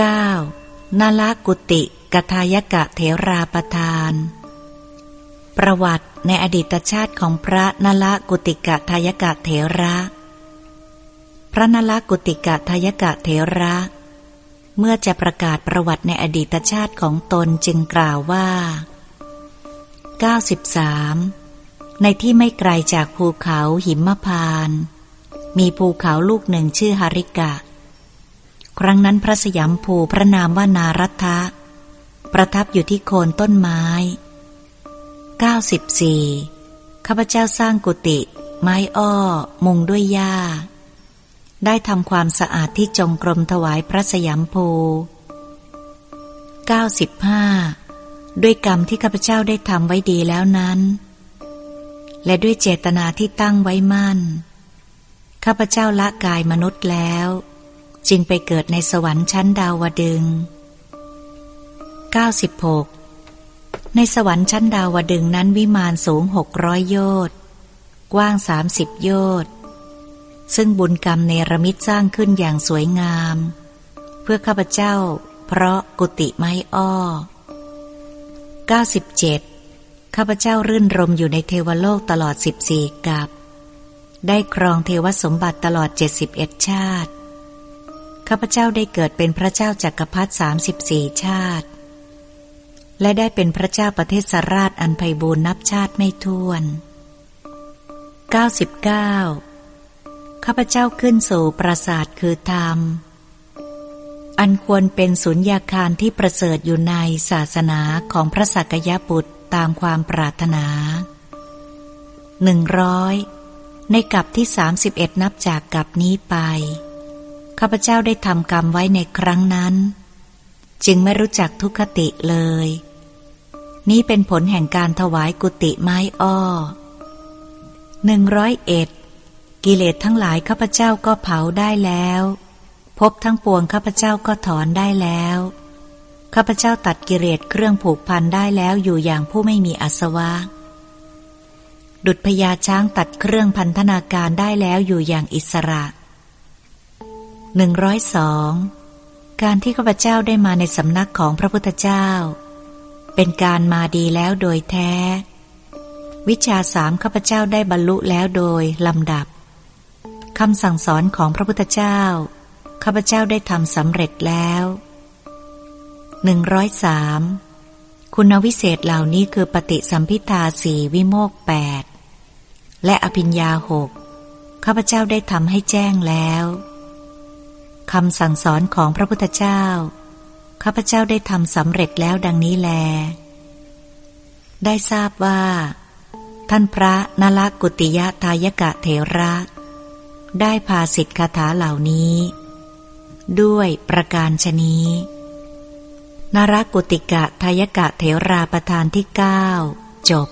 9. นาลกุติกทายกะเถราประทาน ประวัติในอดีตชาติของพระนลกุติกะทายกะเถระ พระนลกุติกะทายกะเถระ เมื่อจะประกาศประวัติในอดีตชาติของตนจึงกล่าวว่า 93. ในที่ไม่ไกลจากภูเขาหิมพาน มีภูเขาลูกหนึ่งชื่อหาริกะ ครั้งนั้นพระสยามภูพระนามว่านารัตะประทับอยู่ที่โคนต้นไม้ 94. ข้าพเจ้าสร้างกุฏิไม้อ้อ มุงด้วยหญ้า ได้ทำความสะอาดที่จงกรมถวายพระสยามภู 95. ด้วยกรรมที่ข้าพเจ้าได้ทำไว้ดีแล้วนั้น และด้วยเจตนาที่ตั้งไว้มั่น ข้าพเจ้าละกายมนุษย์แล้ว จึงไปเกิดในสวรรค์ชั้นดาวดึง 96 ในสวรรค์ชั้นดาวดึงนั้นวิมานสูงหกร้อยโยชน์ กว้างสามสิบโยชน์ ซึ่งบุญกรรมเนรมิตสร้างขึ้นอย่างสวยงาม เพื่อข้าพเจ้า เพราะกุติไม้อ้อ 97 ข้าพเจ้ารื่นรมอยู่ในเทวโลกตลอดสิบสี่กับ ได้ครองเทวสมบัติตลอดเจ็ดสิบเอ็ดชาติ ข้าพเจ้าได้เกิดเป็นพระเจ้าจักรพรรดิสามสิบสี่ชาติ และได้เป็นพระเจ้าประเทศสราชอันไพบูรณ์นับชาติไม่ถ้วน 99 ข้าพเจ้าขึ้นสู่ปราสาทคือธรรม อันควรเป็นสุญญาคารที่ประเสริฐอยู่ในศาสนาของพระสักยบุตรตามความปรารถนาหนึ่งร้อยในกับที่สามสิบเอ็ดนับจากกับนี้ไป ข้าพเจ้าได้ทำกรรมไว้ในครั้งนั้น จึงไม่รู้จักทุกขติเลย นี่เป็นผลแห่งการถวายกุติไม้อ้อหนึ่งร้อยเอ็ดกิเลสทั้งหลายข้าพเจ้าก็เผาได้แล้วพบทั้งปวงข้าพเจ้าก็ถอนได้แล้วข้าพเจ้าตัดกิเลสเครื่องผูกพันได้แล้วอยู่อย่างผู้ไม่มีอาสวะ ดุจพญาช้างตัดเครื่องพันธนาการได้แล้วอยู่อย่างอิสระ หนึ่งร้อยสองการที่ข้าพเจ้าได้มาในสำนักของพระพุทธเจ้า เป็นการมาดีแล้วโดยแท้ วิชาสามข้าพเจ้าได้บรรลุแล้วโดยลำดับคำสั่งสอนของพระพุทธเจ้า ข้าพเจ้าได้ทำสำเร็จแล้วหนึ่งร้อยสามคุณวิเศษเหล่านี้คือปฏิสัมพิทาสี่วิโมกแปดและอภิญญาหกข้าพเจ้าได้ทำให้แจ้งแล้ว คำสั่งสอนของพระพุทธเจ้า ข้าพเจ้าได้ทำสำเร็จแล้วดังนี้แล ได้ทราบว่า ท่านพระนลกุติยะทายกะเถระ ได้พาสิทธิคาถาเหล่านี้ ด้วยประการชนี้นารกุติกะทายกะเถราประธานที่เก้าจบ